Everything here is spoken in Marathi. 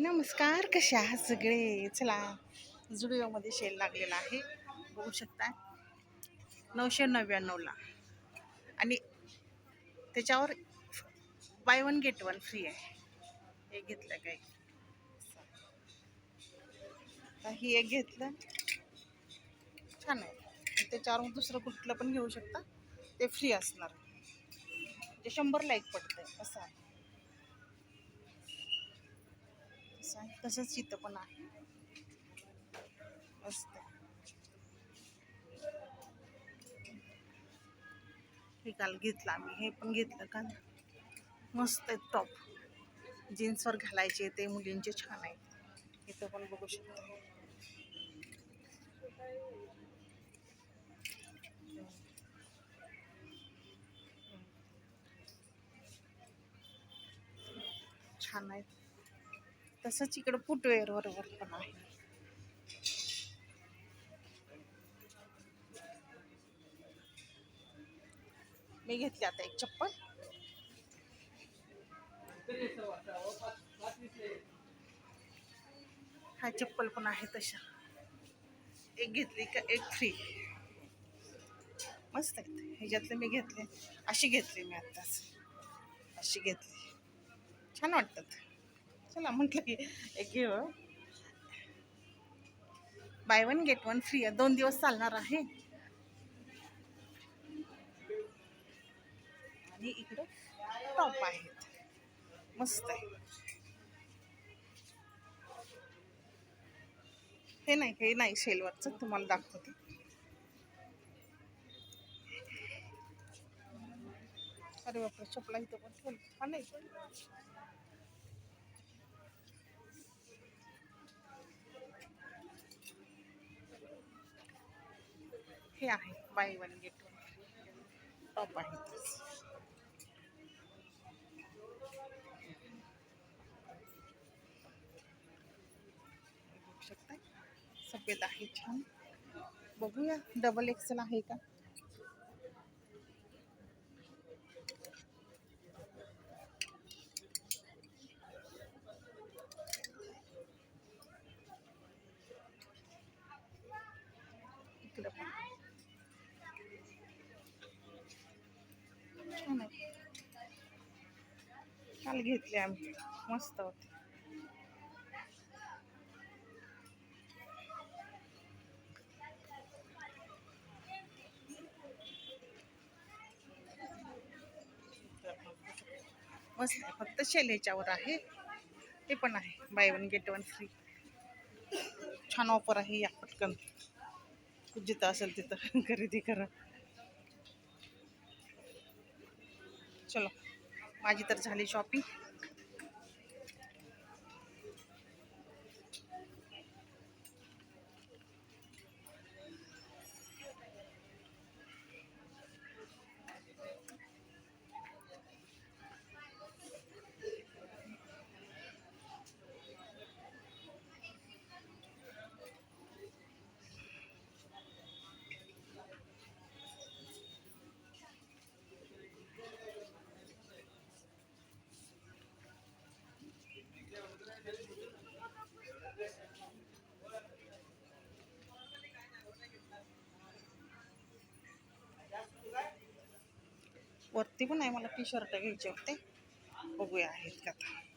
नमस्कार कसे आहात सगळे? चला जुडिओमध्ये शेल लागलेला आहे. बघू शकता. नऊशे नव्याण्णवला आणि त्याच्यावर buy one get one free आहे. हे घेतलं काय? ही एक घेतलं. छान आहे. त्याच्यावर मग दुसरं कुठलं पण घेऊ शकता. ते फ्री असणार. ते शंभरला एक पडतं असं आहे. असं आहे. तसंच चित्त पण आहे. मस्त. हे काल घेतलं आम्ही. हे पण घेतलं काल. मस्त आहेत टॉप जीन्सवर घालायचे ते मुलींचे छान आहेत. इथं पण बघू शकतो. छान आहेत. तसंच इकडं फुटवेअर बरोबर पण आहे. मी घेतली आता एक चप्पल. हा चप्पल पण आहे तशा. एक घेतली का एक फ्री मस्त आहेत ह्याच्यातले मी घेतले. अशी घेतली मी आत्ताच. अशी घेतली. छान वाटतात. चला म्हटलं की एक घेऊ buy one get one free आहे. दोन दिवस चालणार आहे. आणि इकडे टॉप आहेत. मस्त आहे. हे नाही हे नाही शेलवरचं तुम्हाला दाखवते. अरे बापरे चपला इथं पण ठेवलं. हा नाही. हे buy one get one top आहे सफ़ेद आहे, छान. बघूया डबल एक्सेल आहे का? इकडं काल घेतले आम्ही मस्त होते. मस्त फक्त शेल ह्याच्यावर आहे. ते पण आहे. Buy one get one free छान ऑफर आहे या पटकन. जिथं असेल तिथं खरेदी करा. चलो. माझी तर झाली शॉपिंग वरती पण आहे मला टी शर्ट घ्यायचे होते. बघूया आहेत का आता